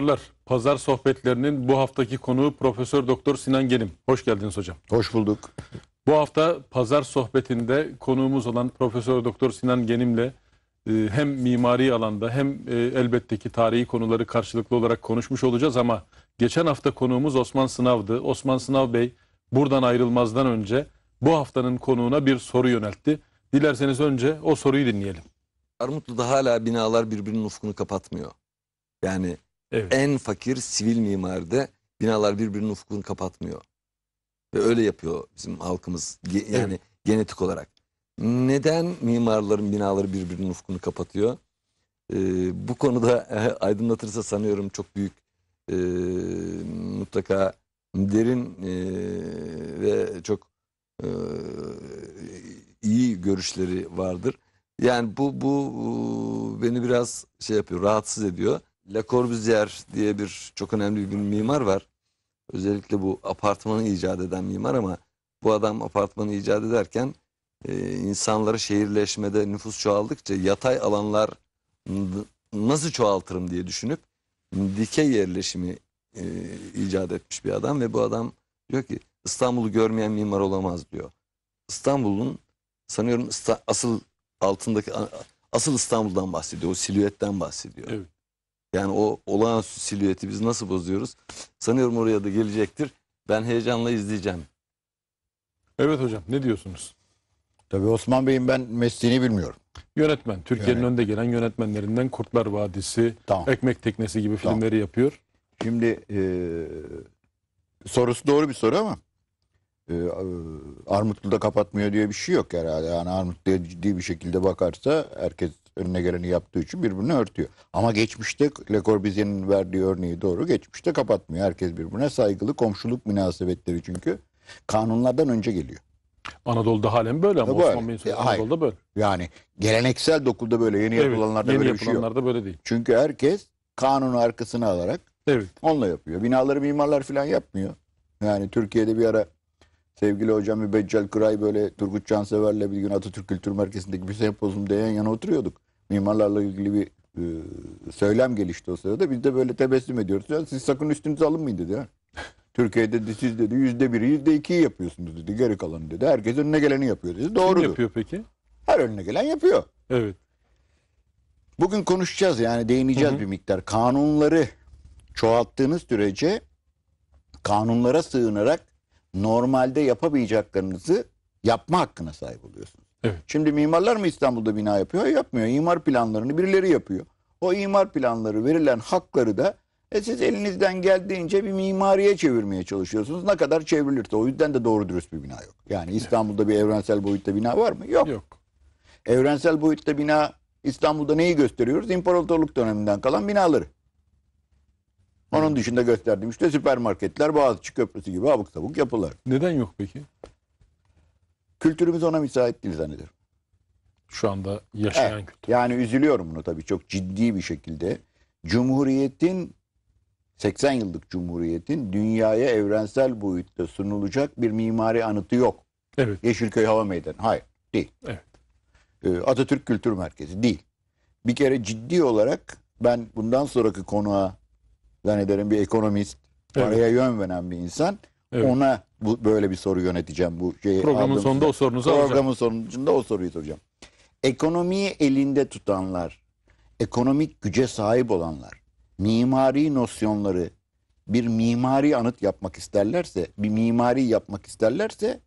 Merhabalar. Pazar sohbetlerinin bu haftaki konuğu Profesör Doktor Sinan Genim. Hoş geldiniz hocam. Hoş bulduk. Bu hafta pazar sohbetinde konuğumuz olan Profesör Doktor Sinan Genim'le e, hem mimari alanda hem e, elbette ki tarihi konuları karşılıklı olarak konuşmuş olacağız ama geçen hafta konuğumuz Osman Sınav'dı. Osman Sınav Bey buradan ayrılmazdan önce bu haftanın konuğuna bir soru yöneltti. Dilerseniz önce o soruyu dinleyelim. Armutlu'da hala binalar birbirinin ufkunu kapatmıyor. Yani Evet. en fakir sivil mimaride binalar birbirinin ufkunu kapatmıyor. Ve öyle yapıyor bizim halkımız ge- yani genetik olarak. Neden mimarların binaları birbirinin ufkunu kapatıyor? Ee, bu konuda aydınlatırsa sanıyorum çok büyük eh, mutlaka derin eh, ve çok eh, iyi görüşleri vardır. Yani bu bu beni biraz şey yapıyor, rahatsız ediyor. Le Corbusier diye bir çok önemli bir mimar var. Özellikle bu apartmanı icat eden mimar ama bu adam apartmanı icat ederken e, insanları şehirleşmede nüfus çoğaldıkça yatay alanlar nasıl çoğaltırım diye düşünüp dikey yerleşimi e, icat etmiş bir adam ve bu adam diyor ki İstanbul'u görmeyen mimar olamaz diyor. İstanbul'un sanıyorum asıl altındaki asıl İstanbul'dan bahsediyor. O silüetten bahsediyor. Evet. Yani o olağanüstü silüeti biz nasıl bozuyoruz? Sanıyorum oraya da gelecektir. Ben heyecanla izleyeceğim. Evet hocam ne diyorsunuz? Tabii Osman Bey'in ben mesleğini bilmiyorum. Yönetmen. Türkiye'nin Yönet- önde gelen yönetmenlerinden Kurtlar Vadisi, Tamam. Ekmek Teknesi gibi Tamam. filmleri yapıyor. Şimdi e, sorusu doğru bir soru ama e, Armutlu'da kapatmıyor diye bir şey yok herhalde. Yani Armutlu'ya ciddi bir şekilde bakarsa herkes önüne geleni yaptığı için birbirini örtüyor. Ama geçmişte Le Corbusier'in verdiği örneği doğru. Geçmişte kapatmıyor. Herkes birbirine saygılı. Komşuluk münasebetleri çünkü kanunlardan önce geliyor. Anadolu'da halen böyle ama böyle. Osman Bey'in söylediği E. Anadolu'da böyle. Yani geleneksel dokuda böyle yeni Evet, yapılanlarda yeni böyle bir şey yok. böyle değil. Çünkü herkes kanunu arkasına alarak Evet. onunla yapıyor. Binaları mimarlar falan yapmıyor. Yani Türkiye'de bir ara sevgili hocam Mübeccel Kıray böyle Turgut Cansever'le bir gün Atatürk Kültür Merkezi'ndeki bir sempozyumda yan yana oturuyorduk. Mimarlarla ilgili bir e, söylem gelişti o sırada. Biz de böyle tebessüm ediyoruz. Ya siz sakın üstünüze alınmayın dedi. Ya. Türkiye'de de siz dedi yüzde biri yüzde ikiyi yapıyorsunuz dedi. Geri kalanı dedi. Herkes önüne geleni yapıyor dedi. Kim Doğrudur. yapıyor peki? Her önüne gelen yapıyor. Evet. Bugün konuşacağız yani değineceğiz Hı hı. bir miktar. Kanunları çoğalttığınız sürece kanunlara sığınarak normalde yapamayacaklarınızı yapma hakkına sahip oluyorsunuz. Evet. Şimdi mimarlar mı İstanbul'da bina yapıyor? Yapmıyor. İmar planlarını birileri yapıyor. O imar planları verilen hakları da e siz elinizden geldiğince bir mimariye çevirmeye çalışıyorsunuz. Ne kadar çevrilirse. O yüzden de doğru dürüst bir bina yok. Yani İstanbul'da bir evrensel boyutta bina var mı? Yok. Yok. Evrensel boyutta bina İstanbul'da neyi gösteriyoruz? İmparatorluk döneminden kalan binaları. Onun dışında gösterdiğim işte süpermarketler, Boğaziçi Köprüsü gibi abuk sabuk yapılar. Neden yok peki? Kültürümüz ona müsait değil zannederim. Şu anda yaşayan Evet. kültür. Yani üzülüyorum bunu tabii çok ciddi bir şekilde. Cumhuriyetin 80 yıllık Cumhuriyet'in dünyaya evrensel boyutta sunulacak bir mimari anıtı yok. Evet. Yeşilköy Hava Meydanı. Hayır, değil. Evet. Ee, Atatürk Kültür Merkezi değil. Bir kere ciddi olarak ben bundan sonraki konuğa zannederim bir ekonomist, Evet. paraya yön veren bir insan. Evet. Ona bu böyle bir soru yöneteceğim bu şeyi. Programın sonunda size. o sorunuzu alacağım. Programın sonucunda o soruyu soracağım. Ekonomiyi elinde tutanlar, ekonomik güce sahip olanlar, mimari nosyonları bir mimari anıt yapmak isterlerse, bir mimari yapmak isterlerse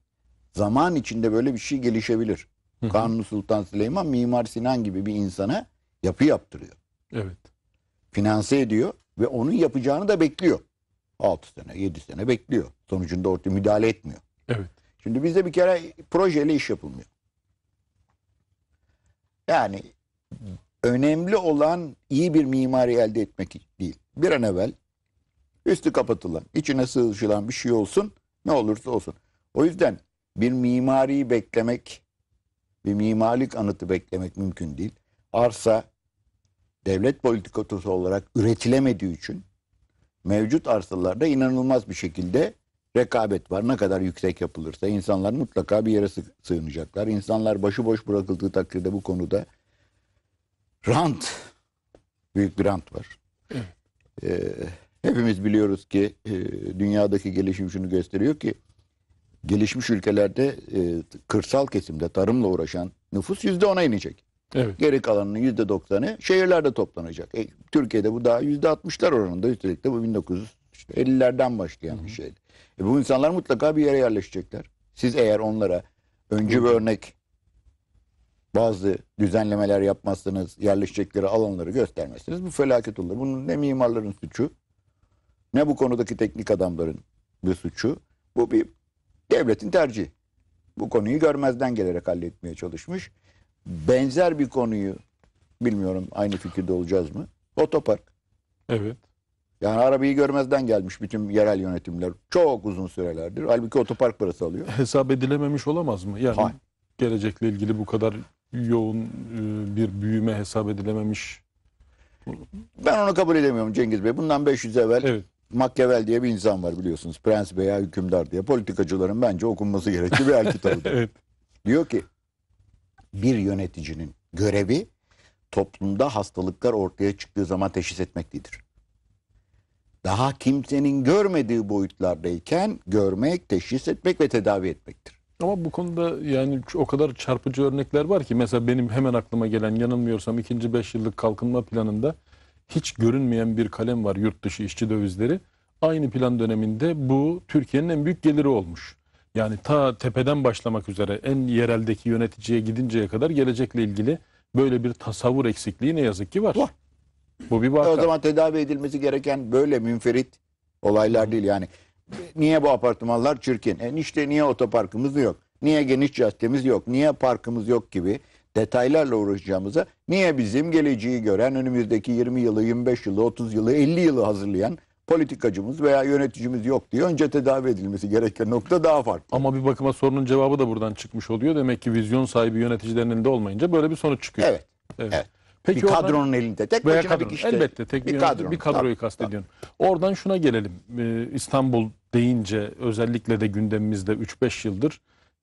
zaman içinde böyle bir şey gelişebilir. Hı. Kanuni Sultan Süleyman Mimar Sinan gibi bir insana yapı yaptırıyor. Evet. Finanse ediyor ve onun yapacağını da bekliyor. 6 sene, 7 sene bekliyor. Sonucunda ortaya müdahale etmiyor. Evet. Şimdi bizde bir kere projeyle iş yapılmıyor. Yani önemli olan iyi bir mimari elde etmek değil. Bir an evvel üstü kapatılan, içine sığışılan bir şey olsun, ne olursa olsun. O yüzden bir mimari beklemek, bir mimarlık anıtı beklemek mümkün değil. Arsa devlet politikası olarak üretilemediği için mevcut arsalarda inanılmaz bir şekilde rekabet var. Ne kadar yüksek yapılırsa insanlar mutlaka bir yere sı- sığınacaklar. İnsanlar başıboş bırakıldığı takdirde bu konuda rant, büyük bir rant var. Evet. Ee, hepimiz biliyoruz ki e, dünyadaki gelişim şunu gösteriyor ki gelişmiş ülkelerde e, kırsal kesimde tarımla uğraşan nüfus yüzde ona inecek. Evet. Geri kalanının yüzde doksanı şehirlerde toplanacak. E, Türkiye'de bu daha yüzde altmışlar oranında. Üstelik de bu 1950'lerden başlayan bir şeydi. E, bu insanlar mutlaka bir yere yerleşecekler. Siz eğer onlara öncü bir örnek bazı düzenlemeler yapmazsanız yerleşecekleri alanları göstermezseniz bu felaket olur. Bunun ne mimarların suçu ne bu konudaki teknik adamların bir suçu. Bu bir devletin tercihi. Bu konuyu görmezden gelerek halletmeye çalışmış. Benzer bir konuyu bilmiyorum aynı fikirde olacağız mı? Otopark. Evet. Yani arabayı görmezden gelmiş bütün yerel yönetimler çok uzun sürelerdir. Halbuki otopark parası alıyor. Hesap edilememiş olamaz mı? Yani Hayır. gelecekle ilgili bu kadar yoğun e, bir büyüme hesap edilememiş. Ben onu kabul edemiyorum Cengiz Bey. Bundan 500 evvel Evet. Machiavelli diye bir insan var biliyorsunuz. Prens veya hükümdar diye. Politikacıların bence okunması gerekli bir el kitabıdır. Evet. Diyor ki bir yöneticinin görevi toplumda hastalıklar ortaya çıktığı zaman teşhis etmektedir. Daha kimsenin görmediği boyutlardayken görmek, teşhis etmek ve tedavi etmektir. Ama bu konuda yani o kadar çarpıcı örnekler var ki mesela benim hemen aklıma gelen yanılmıyorsam ikinci 5 yıllık kalkınma planında hiç görünmeyen bir kalem var yurt dışı işçi dövizleri. Aynı plan döneminde bu Türkiye'nin en büyük geliri olmuş. Yani ta tepeden başlamak üzere en yereldeki yöneticiye gidinceye kadar gelecekle ilgili böyle bir tasavvur eksikliği ne yazık ki var. Var. Bu bir E vaka. O zaman tedavi edilmesi gereken böyle münferit olaylar değil yani. Niye bu apartmanlar çirkin? E işte niye otoparkımız yok? Niye geniş caddemiz yok? Niye parkımız yok gibi detaylarla uğraşacağımıza niye bizim geleceği gören önümüzdeki 20 yılı, 25 yılı, 30 yılı, 50 yılı hazırlayan politikacımız veya yöneticimiz yok diye önce tedavi edilmesi gereken nokta daha farklı. Ama bir bakıma sorunun cevabı da buradan çıkmış oluyor. Demek ki vizyon sahibi yöneticilerin elinde olmayınca böyle bir sonuç çıkıyor. Evet. evet. Peki bir oradan- kadronun elinde. Tek başına kadro. bir kişi. Elbette tek bir, bir bir kadroyu Tabii, kastediyorum. Oradan şuna gelelim. Ee, İstanbul deyince özellikle de gündemimizde 3-5 yıldır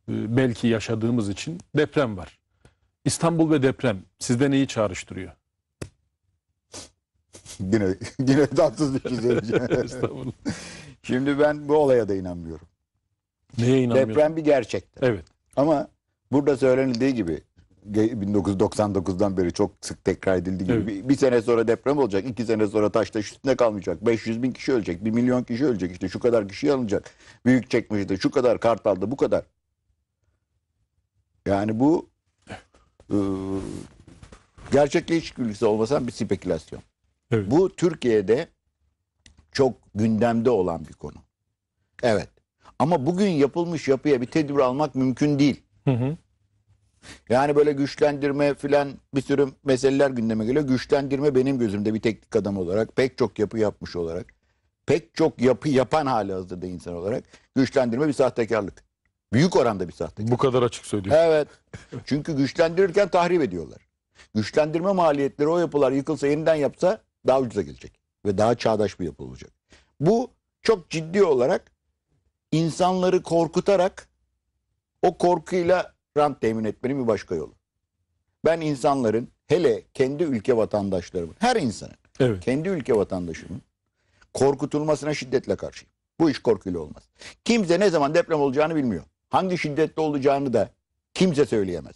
e, belki yaşadığımız için deprem var. İstanbul ve deprem sizde neyi çağrıştırıyor? Yine, yine tatsız bir şey söyleyeceğim. Şimdi ben bu olaya da inanmıyorum. Neye inanmıyorsun? Deprem bir gerçektir. Evet. Ama burada söylenildiği gibi ge- 1999'dan beri çok sık tekrar edildiği gibi Evet. bir, bir sene sonra deprem olacak, iki sene sonra taş taş üstünde kalmayacak, 500 bin kişi ölecek, 1 milyon kişi ölecek, işte şu kadar kişi alınacak, büyük çekmecede şu kadar, Kartal'da bu kadar. Yani bu e, gerçekle hiç olmasan bir spekülasyon. Evet. Bu Türkiye'de çok gündemde olan bir konu. Evet. Ama bugün yapılmış yapıya bir tedbir almak mümkün değil. Hı hı. Yani böyle güçlendirme filan bir sürü meseleler gündeme geliyor. Güçlendirme benim gözümde bir teknik adam olarak, pek çok yapı yapmış olarak, pek çok yapı yapan hali hazırda insan olarak güçlendirme bir sahtekarlık. Büyük oranda bir sahtekarlık. Bu kadar açık söylüyor. Evet. Çünkü güçlendirirken tahrip ediyorlar. Güçlendirme maliyetleri o yapılar yıkılsa yeniden yapsa daha ucuza gelecek. Ve daha çağdaş bir yapı olacak. Bu çok ciddi olarak insanları korkutarak o korkuyla rant temin etmenin bir başka yolu. Ben insanların hele kendi ülke vatandaşlarımın, her insanın Evet. kendi ülke vatandaşının korkutulmasına şiddetle karşıyım. Bu iş korkuyla olmaz. Kimse ne zaman deprem olacağını bilmiyor. Hangi şiddette olacağını da kimse söyleyemez.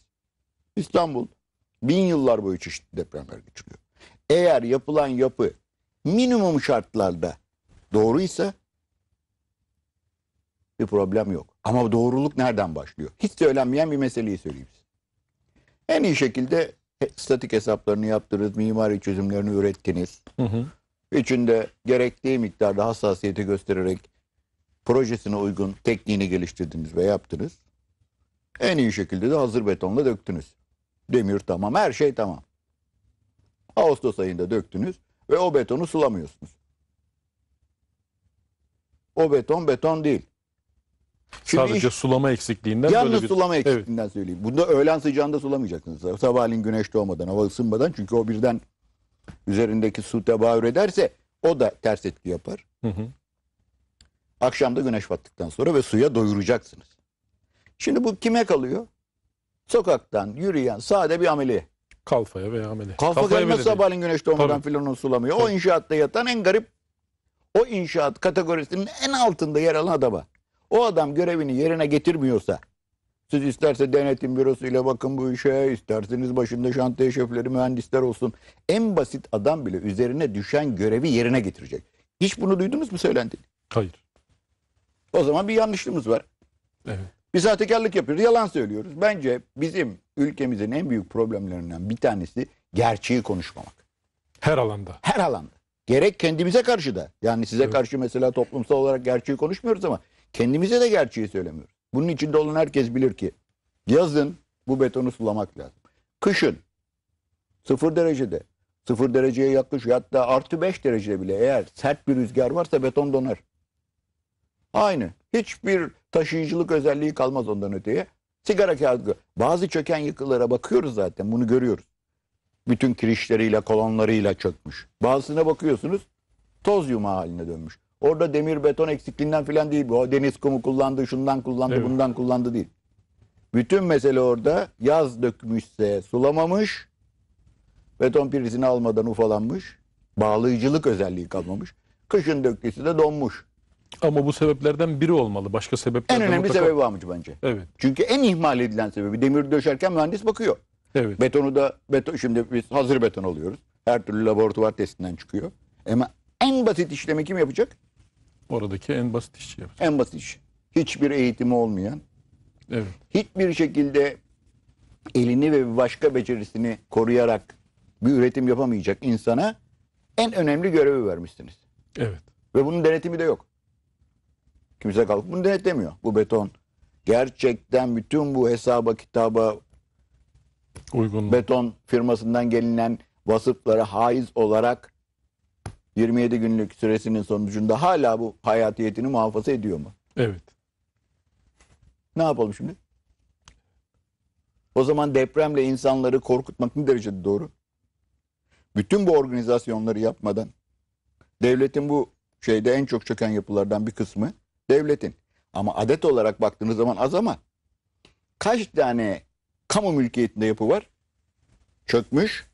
İstanbul bin yıllar boyu çeşitli depremler geçiriyor. Eğer yapılan yapı minimum şartlarda doğruysa bir problem yok. Ama doğruluk nereden başlıyor? Hiç söylenmeyen bir meseleyi söyleyeyim size. En iyi şekilde statik hesaplarını yaptınız, mimari çözümlerini ürettiniz. Hı hı. İçinde gerektiği miktarda hassasiyeti göstererek projesine uygun tekniğini geliştirdiniz ve yaptınız. En iyi şekilde de hazır betonla döktünüz. Demir tamam, her şey tamam. Ağustos ayında döktünüz ve o betonu sulamıyorsunuz. O beton beton değil. Şimdi Sadece iş- sulama eksikliğinden Yalnız böyle bir... sulama Evet. eksikliğinden söyleyeyim. Bunda öğlen sıcağında sulamayacaksınız. Sabahleyin güneş doğmadan, hava ısınmadan. Çünkü o birden üzerindeki su tebaür ederse o da ters etki yapar. Hı hı. Akşam da güneş battıktan sonra ve suya doyuracaksınız. Şimdi bu kime kalıyor? Sokaktan yürüyen sade bir ameliye. Kalfaya veya amele. Kalfa Kalfaya gelmez sabahleyin güneş doğmadan Tabii. filan sulamıyor. O inşaatta yatan en garip o inşaat kategorisinin en altında yer alan adama. O adam görevini yerine getirmiyorsa siz isterse denetim bürosuyla bakın bu işe, isterseniz başında şantiye şefleri, mühendisler olsun. En basit adam bile üzerine düşen görevi yerine getirecek. Hiç bunu duydunuz mu söylendi? Hayır. O zaman bir yanlışlığımız var. Evet. Bir sahtekarlık yapıyoruz, yalan söylüyoruz. Bence bizim ülkemizin en büyük problemlerinden bir tanesi gerçeği konuşmamak. Her alanda. Her alanda. Gerek kendimize karşı da. Yani size Evet. karşı mesela toplumsal olarak gerçeği konuşmuyoruz ama kendimize de gerçeği söylemiyoruz. Bunun içinde olan herkes bilir ki yazın bu betonu sulamak lazım. Kışın sıfır derecede sıfır dereceye yaklaşıyor hatta artı beş derecede bile eğer sert bir rüzgar varsa beton donar. Aynı. Hiçbir taşıyıcılık özelliği kalmaz ondan öteye. Sigara kağıdı. Bazı çöken yıkılara bakıyoruz zaten bunu görüyoruz. Bütün kirişleriyle kolonlarıyla çökmüş. Bazısına bakıyorsunuz toz yumağı haline dönmüş. Orada demir beton eksikliğinden falan değil bu. O deniz kumu kullandı, şundan kullandı, Evet. bundan kullandı değil. Bütün mesele orada yaz dökmüşse sulamamış, beton prizini almadan ufalanmış, bağlayıcılık özelliği kalmamış. Kışın döktüyse de donmuş. Ama bu sebeplerden biri olmalı. Başka sebepler En önemli sebebi varmış bence. Evet. Çünkü en ihmal edilen sebebi demir döşerken mühendis bakıyor. Evet. Betonu da beton şimdi biz hazır beton alıyoruz. Her türlü laboratuvar testinden çıkıyor. Ama en basit işlemi kim yapacak? Oradaki en basit işçi yapacak. En basit iş. Hiçbir eğitimi olmayan, Evet. hiçbir şekilde elini ve başka becerisini koruyarak bir üretim yapamayacak insana en önemli görevi vermişsiniz. Evet. Ve bunun denetimi de yok. Kimse kalkıp bunu denetlemiyor. Bu beton gerçekten bütün bu hesaba kitaba Uygun. beton firmasından gelinen vasıflara haiz olarak 27 günlük süresinin sonucunda hala bu hayatiyetini muhafaza ediyor mu? Evet. Ne yapalım şimdi? O zaman depremle insanları korkutmak ne derecede doğru? Bütün bu organizasyonları yapmadan devletin bu şeyde en çok çöken yapılardan bir kısmı devletin. Ama adet olarak baktığınız zaman az ama kaç tane kamu mülkiyetinde yapı var? Çökmüş.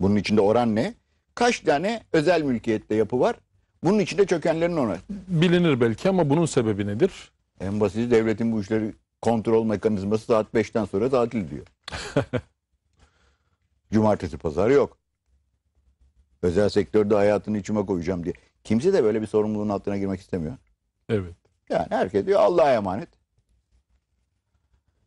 Bunun içinde oran ne? Kaç tane özel mülkiyette yapı var? Bunun içinde çökenlerin oranı. Bilinir belki ama bunun sebebi nedir? En basit devletin bu işleri kontrol mekanizması saat 5'ten sonra tatil diyor. Cumartesi pazar yok. Özel sektörde hayatını içime koyacağım diye. Kimse de böyle bir sorumluluğun altına girmek istemiyor. Evet. Yani herkes diyor Allah'a emanet.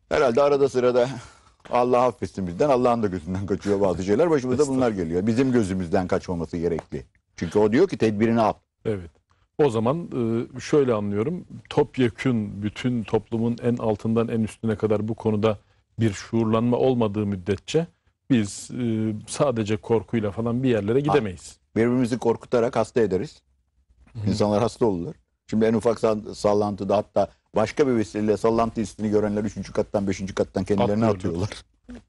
Herhalde arada sırada Allah affetsin bizden. Allah'ın da gözünden kaçıyor bazı şeyler. Başımıza bunlar geliyor. Bizim gözümüzden kaçmaması gerekli. Çünkü o diyor ki tedbirini al. Evet. O zaman e, şöyle anlıyorum. Topyekün bütün toplumun en altından en üstüne kadar bu konuda bir şuurlanma olmadığı müddetçe biz e, sadece korkuyla falan bir yerlere gidemeyiz. Birbirimizi korkutarak hasta ederiz. İnsanlar hasta olurlar. Şimdi en ufak sall- sallantıda hatta başka bir vesileyle sallantı hissini görenler 3. kattan 5. kattan kendilerini Atlıyorlar. atıyorlar.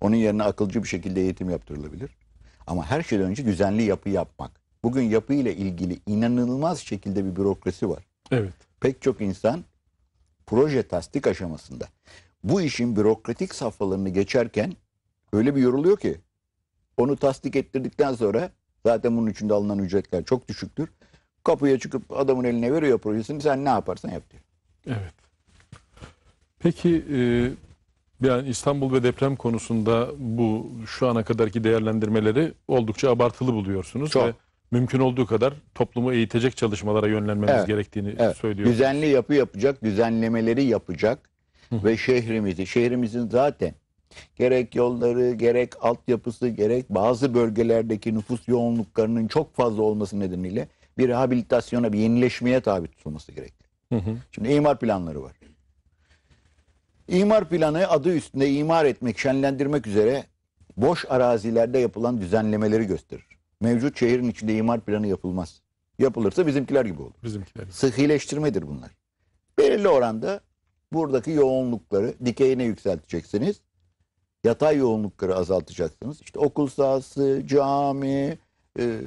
Onun yerine akılcı bir şekilde eğitim yaptırılabilir. Ama her şeyden önce düzenli yapı yapmak. Bugün yapı ile ilgili inanılmaz şekilde bir bürokrasi var. Evet. Pek çok insan proje tasdik aşamasında bu işin bürokratik safhalarını geçerken öyle bir yoruluyor ki onu tasdik ettirdikten sonra zaten bunun içinde alınan ücretler çok düşüktür. Kapıya çıkıp adamın eline veriyor projesini sen ne yaparsan yap diyor. Evet. Peki e, yani İstanbul ve deprem konusunda bu şu ana kadarki değerlendirmeleri oldukça abartılı buluyorsunuz Çok. ve mümkün olduğu kadar toplumu eğitecek çalışmalara yönlenmemiz Evet. gerektiğini Evet. söylüyor. Düzenli yapı yapacak, düzenlemeleri yapacak ve şehrimizi, şehrimizin zaten gerek yolları, gerek altyapısı, gerek bazı bölgelerdeki nüfus yoğunluklarının çok fazla olması nedeniyle bir rehabilitasyona, bir yenileşmeye tabi tutulması gerekli. Hı hı. Şimdi imar planları var. İmar planı adı üstünde imar etmek, şenlendirmek üzere boş arazilerde yapılan düzenlemeleri gösterir. Mevcut şehrin içinde imar planı yapılmaz. Yapılırsa bizimkiler gibi olur. Bizimkiler. Sıhhileştirmedir bunlar. Belirli oranda buradaki yoğunlukları dikeyine yükselteceksiniz. Yatay yoğunlukları azaltacaksınız. İşte okul sahası, cami, e,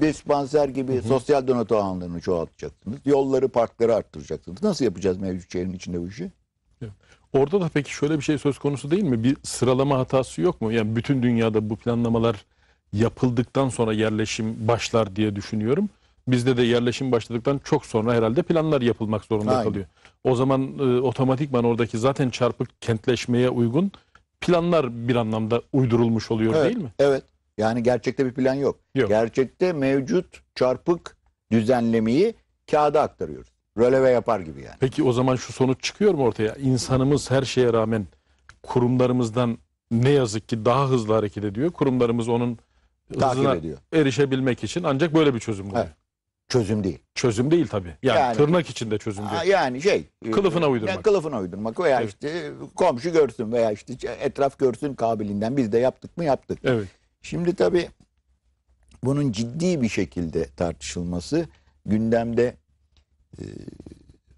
dispanser gibi sosyal donatı alanlarını çoğaltacaksınız. Yolları, parkları arttıracaksınız. Nasıl yapacağız mevcut şehrin içinde bu işi? Orada da peki şöyle bir şey söz konusu değil mi? Bir sıralama hatası yok mu? Yani bütün dünyada bu planlamalar yapıldıktan sonra yerleşim başlar diye düşünüyorum. Bizde de yerleşim başladıktan çok sonra herhalde planlar yapılmak zorunda Aynen. kalıyor. O zaman e, otomatikman oradaki zaten çarpık kentleşmeye uygun planlar bir anlamda uydurulmuş oluyor Evet, değil mi? Evet. Yani gerçekte bir plan yok. Yok. Gerçekte mevcut çarpık düzenlemeyi kağıda aktarıyoruz. Röleve yapar gibi yani. Peki o zaman şu sonuç çıkıyor mu ortaya? İnsanımız her şeye rağmen kurumlarımızdan ne yazık ki daha hızlı hareket ediyor. Kurumlarımız onun Takip hızına ediyor. erişebilmek için ancak böyle bir çözüm buluyor. Evet. Çözüm değil. Çözüm değil tabii. Yani, Yani- tırnak içinde çözüm değil. Yani şey. e, Kılıfına uydurmak. ne Kılıfına uydurmak veya Evet. işte komşu görsün veya işte etraf görsün kabiliğinden biz de yaptık mı yaptık. Evet. Şimdi tabii bunun ciddi bir şekilde tartışılması gündemde e,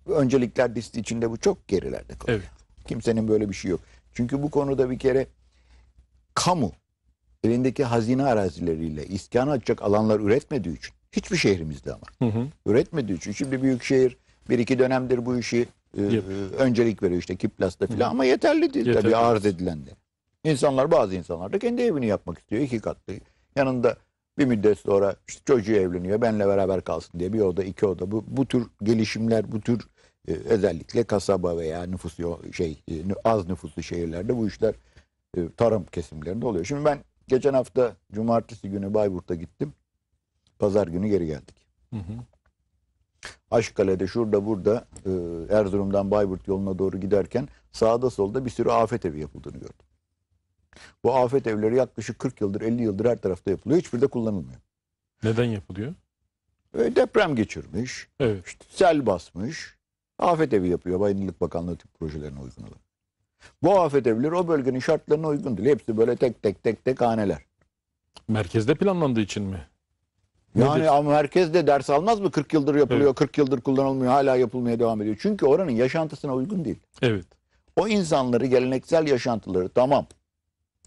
öncelikler listi içinde bu çok gerilerde kalıyor. Evet. Kimsenin böyle bir şey yok. Çünkü bu konuda bir kere kamu elindeki hazine arazileriyle iskan açacak alanlar üretmediği için hiçbir şehrimizde ama Hı hı. üretmediği için şimdi büyükşehir bir iki dönemdir bu işi e, Yap. öncelik veriyor işte Kiplas'ta filan ama yeterli değil Yeterli tabii arz edilenler. İnsanlar bazı insanlar da kendi evini yapmak istiyor iki katlı. Yanında bir müddet sonra işte çocuğu evleniyor benle beraber kalsın diye bir oda iki oda bu, bu tür gelişimler bu tür e, özellikle kasaba veya nüfusu yo- şey e, az nüfuslu şehirlerde bu işler e, tarım kesimlerinde oluyor. Şimdi ben geçen hafta cumartesi günü Bayburt'a gittim. Pazar günü geri geldik. Hı hı. Aşkale'de şurada burada e, Erzurum'dan Bayburt yoluna doğru giderken sağda solda bir sürü afet evi yapıldığını gördüm. Bu afet evleri yaklaşık 40 yıldır 50 yıldır her tarafta yapılıyor. Hiçbiri de kullanılmıyor. Neden yapılıyor? E, deprem geçirmiş, Evet. işte sel basmış. Afet evi yapıyor Bayındırlık Bakanlığı tip projelerine uygun olarak. Bu afet evleri o bölgenin şartlarına uygun değil. Hepsi böyle tek tek tek tek haneler. Merkezde planlandığı için mi? Yani Nedir? ama herkes de ders almaz mı? 40 yıldır yapılıyor, Evet. 40 yıldır kullanılmıyor, hala yapılmaya devam ediyor. Çünkü oranın yaşantısına uygun değil. Evet. O insanları geleneksel yaşantıları tamam.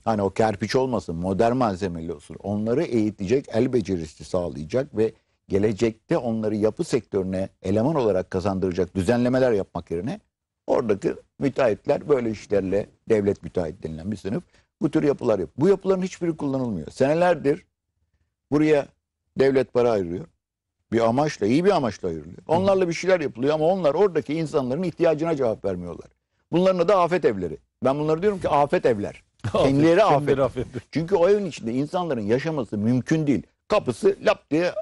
Hani o kerpiç olmasın, modern malzemeli olsun. Onları eğitecek, el becerisi sağlayacak ve gelecekte onları yapı sektörüne eleman olarak kazandıracak düzenlemeler yapmak yerine oradaki müteahhitler böyle işlerle devlet müteahhit denilen bir sınıf bu tür yapılar yap. Bu yapıların hiçbiri kullanılmıyor. Senelerdir buraya devlet para ayırıyor. Bir amaçla, iyi bir amaçla ayırılıyor. Onlarla bir şeyler yapılıyor ama onlar oradaki insanların ihtiyacına cevap vermiyorlar. Bunların adı afet evleri. Ben bunları diyorum ki afet evler. Kendileri afet. Kendileri afet. Çünkü o evin içinde insanların yaşaması mümkün değil. Kapısı lap diye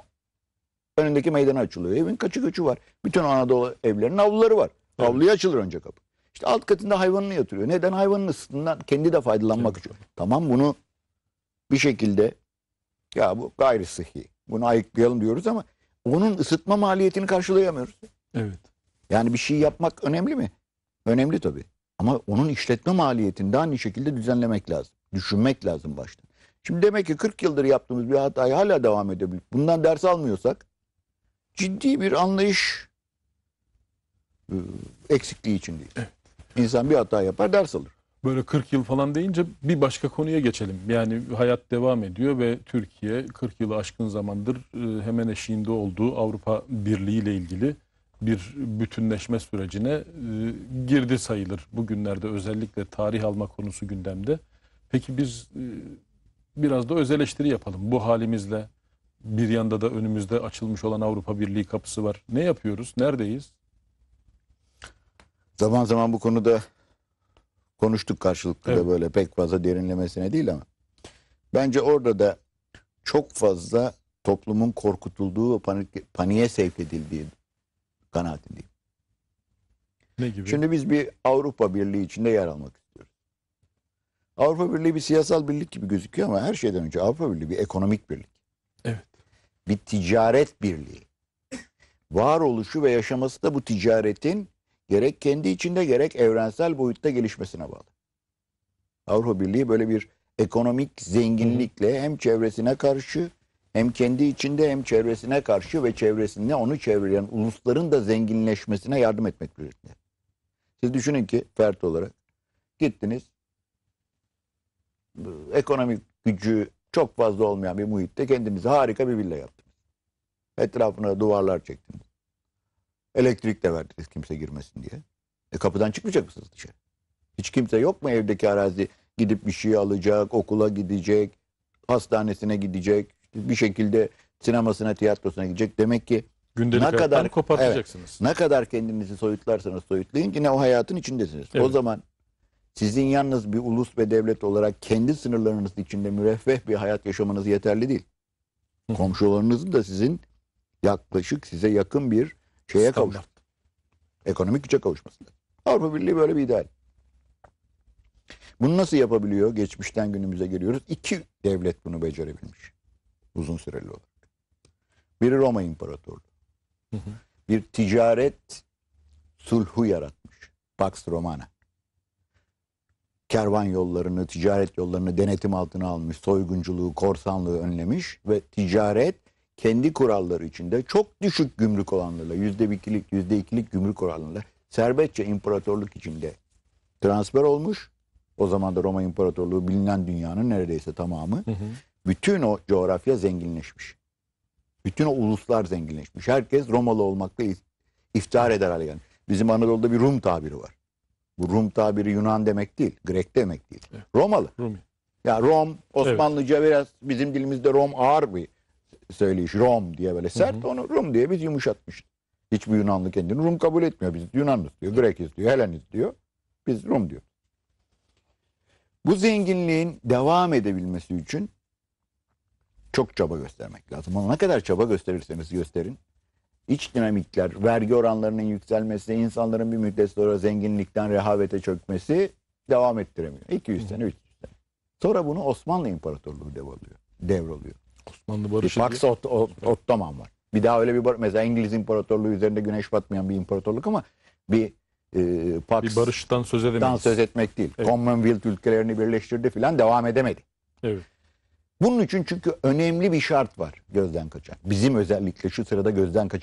önündeki meydana açılıyor. Evin kaçı göçü var. Bütün Anadolu evlerinin avluları var. Evet. Avluya açılır önce kapı. İşte alt katında hayvanını yatırıyor. Neden? Hayvanın ısısından kendi de faydalanmak için. Tamam bunu bir şekilde ya bu gayri sıhhi. Bunu ayıklayalım diyoruz ama onun ısıtma maliyetini karşılayamıyoruz. Evet. Yani bir şey yapmak önemli mi? Önemli tabii. Ama onun işletme maliyetini de aynı şekilde düzenlemek lazım. Düşünmek lazım başta. Şimdi demek ki 40 yıldır yaptığımız bir hatayı hala devam edebilir. Bundan ders almıyorsak ciddi bir anlayış e, eksikliği içindeyiz. İnsan bir hata yapar ders alır. Böyle 40 yıl falan deyince bir başka konuya geçelim. Yani hayat devam ediyor ve Türkiye 40 yılı aşkın zamandır e, hemen eşiğinde olduğu Avrupa Birliği ile ilgili bir bütünleşme sürecine e, girdi sayılır. Bugünlerde özellikle tarih alma konusu gündemde. Peki biz e, biraz da öz eleştiri yapalım. Bu halimizle bir yanda da önümüzde açılmış olan Avrupa Birliği kapısı var. Ne yapıyoruz? Neredeyiz? Zaman zaman bu konuda konuştuk karşılıklı Evet. da böyle pek fazla derinlemesine değil ama bence orada da çok fazla toplumun korkutulduğu panik, paniğe sevk edildiği kanaatindeyim. Ne gibi? Şimdi biz bir Avrupa Birliği içinde yer almak istiyoruz. Avrupa Birliği bir siyasal birlik gibi gözüküyor ama her şeyden önce Avrupa Birliği bir ekonomik birlik. Evet. Bir ticaret birliği. Varoluşu ve yaşaması da bu ticaretin gerek kendi içinde gerek evrensel boyutta gelişmesine bağlı. Avrupa Birliği böyle bir ekonomik zenginlikle hem çevresine karşı hem kendi içinde hem çevresine karşı ve çevresinde onu çevreleyen ulusların da zenginleşmesine yardım etmek birlikte. Siz düşünün ki fert olarak gittiniz ekonomik gücü çok fazla olmayan bir muhitte kendinize harika bir villa yaptınız. Etrafına duvarlar çektiniz. Elektrik de verdiniz kimse girmesin diye. E kapıdan çıkmayacak mısınız dışarı? Hiç kimse yok mu evdeki arazi gidip bir şey alacak, okula gidecek, hastanesine gidecek, bir şekilde sinemasına, tiyatrosuna gidecek. Demek ki Gündelik Ne kadar- kopartacaksınız. ne kadar kendinizi soyutlarsanız soyutlayın yine o hayatın içindesiniz. O Evet. zaman sizin yalnız bir ulus ve devlet olarak kendi sınırlarınız içinde müreffeh bir hayat yaşamanız yeterli değil. Hı. Komşularınızın da sizin yaklaşık size yakın bir şeye kavuş, Standart. ekonomik güce kavuşması. Avrupa Birliği böyle bir ideal. Bunu nasıl yapabiliyor? Geçmişten günümüze geliyoruz. İki devlet bunu becerebilmiş. Uzun süreli olarak. Biri Roma İmparatorluğu. Hı hı. Bir ticaret sulhu yaratmış. Pax Romana. Kervan yollarını, ticaret yollarını denetim altına almış. Soygunculuğu, korsanlığı önlemiş ve ticaret kendi kuralları içinde çok düşük gümrük oranlarıyla, yüzde ikilik, yüzde ikilik gümrük oranlarıyla serbestçe imparatorluk içinde transfer olmuş. O zaman da Roma İmparatorluğu bilinen dünyanın neredeyse tamamı. Hı hı. Bütün o coğrafya zenginleşmiş. Bütün o uluslar zenginleşmiş. Herkes Romalı olmakla if- iftihar eder hale gelmiş. Bizim Anadolu'da bir Rum tabiri var. Bu Rum tabiri Yunan demek değil, Grek demek değil. Evet. Romalı. Rumi. Ya Rom, Osmanlıca biraz bizim dilimizde Rom ağır bir söyleyiş. Rom diye böyle sert. Onu Rum diye biz yumuşatmış. Hiçbir Yunanlı kendini Rum kabul etmiyor. Biz Yunanlıyız diyor, Grekiz diyor, Heleniz diyor. Biz Rum diyor. Bu zenginliğin devam edebilmesi için çok çaba göstermek lazım. Ama ne kadar çaba gösterirseniz gösterin. İç dinamikler, vergi oranlarının yükselmesi, insanların bir müddet sonra zenginlikten rehavete çökmesi devam ettiremiyor. 200 sene, 300 sene. Sonra bunu Osmanlı İmparatorluğu devralıyor. Devralıyor. Osmanlı Bir barışı Pax Ot- Ot- Ottoman var. Bir daha öyle bir bar- mesela İngiliz İmparatorluğu üzerinde güneş batmayan bir imparatorluk ama bir e, Pax bir barıştan söz edemeyiz. söz etmek değil. Evet. Commonwealth ülkelerini birleştirdi filan devam edemedi. Evet. Bunun için çünkü önemli bir şart var gözden kaçan. Bizim özellikle şu sırada gözden kaçan